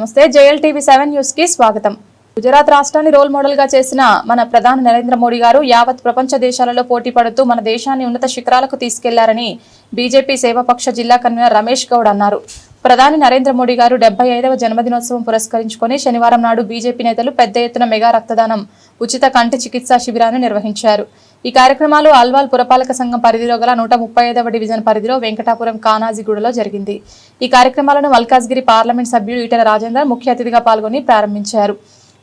నమస్తే JL TV seven న్యూస్కి స్వాగతం. గుజరాత్ రాష్ట్రాన్ని రోల్ మోడల్గా చేసిన మన ప్రధాని నరేంద్ర మోడీ గారు యావత్ ప్రపంచ దేశాలలో పోటీ పడుతూ మన దేశాన్ని ఉన్నత శిఖరాలకు తీసుకెళ్ళారని బీజేపీ సేవాపక్ష జిల్లా కన్వీనర్ రమేష్ గౌడ్ అన్నారు. ప్రధాని నరేంద్ర మోడీ గారు డెబ్బై ఐదవ జన్మదినోత్సవం పురస్కరించుకొని శనివారం నాడు బీజేపీ నేతలు పెద్ద ఎత్తున మెగా రక్తదానం ఉచిత కంటి చికిత్సా శిబిరాన్ని నిర్వహించారు. ఈ కార్యక్రమాలు అల్వాల్ పురపాలక సంఘం పరిధిలో గల నూట ముప్పై ఐదవ డివిజన్ పరిధిలో వెంకటాపురం కానాజిగూడలో జరిగింది. ఈ కార్యక్రమాలను మల్కాజ్గిరి పార్లమెంట్ సభ్యుడు ఈటల రాజేందర్ ముఖ్య అతిథిగా పాల్గొని ప్రారంభించారు.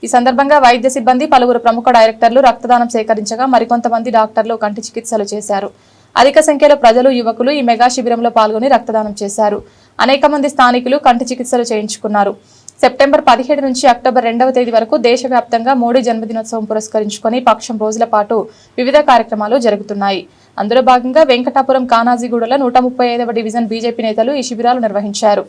ఈ సందర్భంగా వైద్య సిబ్బంది పలువురు ప్రముఖ డైరెక్టర్లు రక్తదానం సేకరించగా మరికొంతమంది డాక్టర్లు కంటి చికిత్సలు చేశారు. అధిక సంఖ్యలో ప్రజలు యువకులు ఈ మెగా శిబిరంలో పాల్గొని రక్తదానం చేశారు. అనేక మంది స్థానికులు కంటి చికిత్సలు చేయించుకున్నారు. సెప్టెంబర్ పదిహేడు నుంచి అక్టోబర్ రెండవ తేదీ వరకు దేశవ్యాప్తంగా మోడీ జన్మదినోత్సవం పురస్కరించుకుని పక్షం రోజుల పాటు వివిధ కార్యక్రమాలు జరుగుతున్నాయి. అందులో భాగంగా వెంకటాపురం కానాజీగూడలో నూట ముప్పై ఐదవ డివిజన్ బీజేపీ నేతలు ఈ శిబిరాలు నిర్వహించారు.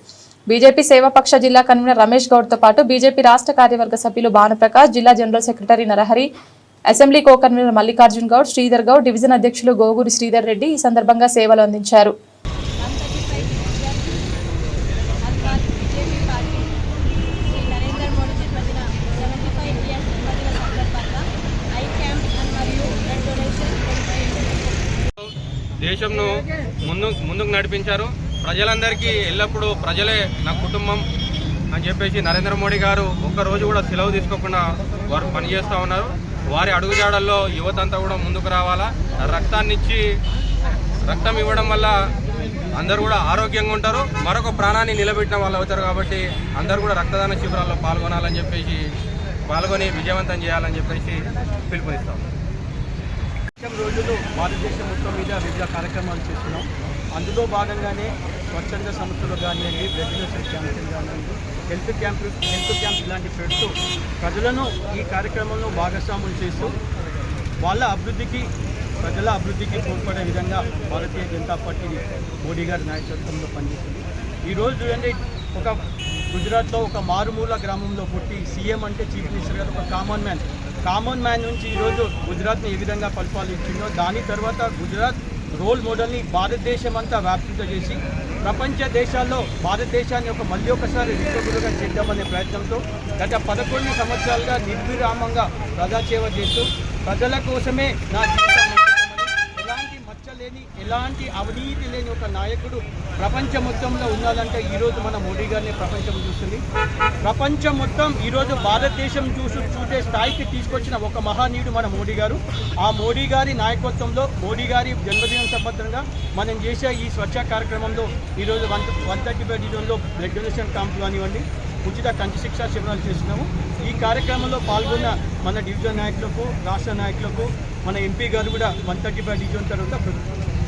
బీజేపీ సేవాపక్ష జిల్లా కన్వీనర్ రమేష్ గౌడ్తో పాటు బీజేపీ రాష్ట్ర కార్యవర్గ సభ్యులు భానుప్రకాష్ జిల్లా general secretary Narahari assembly co convener Mallikarjun Goud Sridhar Goud division అధ్యక్షులు గోగూరి శ్రీధర్ రెడ్డి ఈ సందర్భంగా సేవలు అందించారు అల్వాల్ బీజేపీ పార్టీ శ్రీ నరేంద్ర మోడీ జన్మదిన సెవెంటీ ఫైవ్ ఇయర్స్ జన్మదిన సందర్భంగా ఐ క్యాంప్ అండ్ మరియు బ్లడ్ డొనేషన్ దేశంను ముందు ముందుకు నడిపించారు. ప్రజలందరికీ ఎల్లప్పుడూ ప్రజలే నా కుటుంబం అని చెప్పేసి నరేంద్ర మోడీ గారు ఒక్క రోజు కూడా సెలవు తీసుకోకుండా వారు పనిచేస్తూ ఉన్నారు. వారి అడుగుజాడల్లో యువత అంతా కూడా ముందుకు రావాలా? రక్తాన్ని ఇచ్చి రక్తం ఇవ్వడం వల్ల అందరూ కూడా ఆరోగ్యంగా ఉంటారు. మరొక ప్రాణాన్ని నిలబెట్టిన వాళ్ళు అవుతారు కాబట్టి అందరూ కూడా రక్తదాన శిబిరాల్లో పాల్గొనాలని చెప్పేసి పాల్గొని విజయవంతం చేయాలని చెప్పేసి పిలుపునిస్తాం. రోజులు భారతదేశం మొత్తం మీద వివిధ కార్యక్రమాలు చేస్తున్నాం. అందులో భాగంగానే స్వచ్ఛంద సంస్థలు కానివ్వండి బ్లడ్ డొనేషన్ క్యాంపులు కానివ్వండి హెల్త్ క్యాంప్ హెల్త్ క్యాంప్ ఇలాంటి పెడుతూ ప్రజలను ఈ కార్యక్రమంలో భాగస్వాములు చేస్తూ వాళ్ళ అభివృద్ధికి ప్రజల అభివృద్ధికి తోడ్పడే విధంగా భారతీయ జనతా పార్టీ మోడీ గారి నాయకత్వంలో పనిచేస్తుంది. ఈరోజు చూడండి ఒక గుజరాత్లో ఒక మారుమూల గ్రామంలో పుట్టి సీఎం అంటే చీఫ్ మినిస్టర్ గారు ఒక కామన్ మ్యాన్. కామన్ మ్యాన్ నుంచి ఈరోజు గుజరాత్ని ఏ విధంగా పరిపాలించిందో దాని తర్వాత గుజరాత్ రోల్ మోడల్ని భారతదేశం అంతా వ్యాప్తితో చేసి ప్రపంచ దేశాల్లో భారతదేశాన్ని ఒక మళ్ళీ ఒకసారి విశ్వగురుగా చేద్దామనే ప్రయత్నంతో గత పదకొండు సంవత్సరాలుగా నిర్విరామంగా ప్రజాసేవ చేస్తూ ప్రజల కోసమే నా జీవితం ఇలాంటి అవినీతి లేని ఒక నాయకుడు ప్రపంచం మొత్తంలో ఉండాలంటే ఈరోజు మన మోడీ గారిని ప్రపంచం చూస్తుంది. ప్రపంచం మొత్తం ఈరోజు భారతదేశం చూసు చూసే స్థాయికి తీసుకొచ్చిన ఒక మహానీయుడు మన మోడీ గారు. ఆ మోడీ గారి నాయకత్వంలో మోడీ గారి జన్మదినం సంబంధంగా మనం చేసే ఈ స్వచ్ఛ కార్యక్రమంలో ఈరోజు వన్ వన్ థర్టీ ఫైవ్ డివిజన్లో బ్లడ్ డొనేషన్ క్యాంప్ కానివ్వండి ఉచిత కంటి శిక్షా శిబిరాలు చేస్తున్నాము. ఈ కార్యక్రమంలో పాల్గొన్న మన డివిజన్ నాయకులకు రాష్ట్ర నాయకులకు మన ఎంపీ గారు కూడా వన్ థర్టీ ఫైవ్ డివిజన్ తర్వాత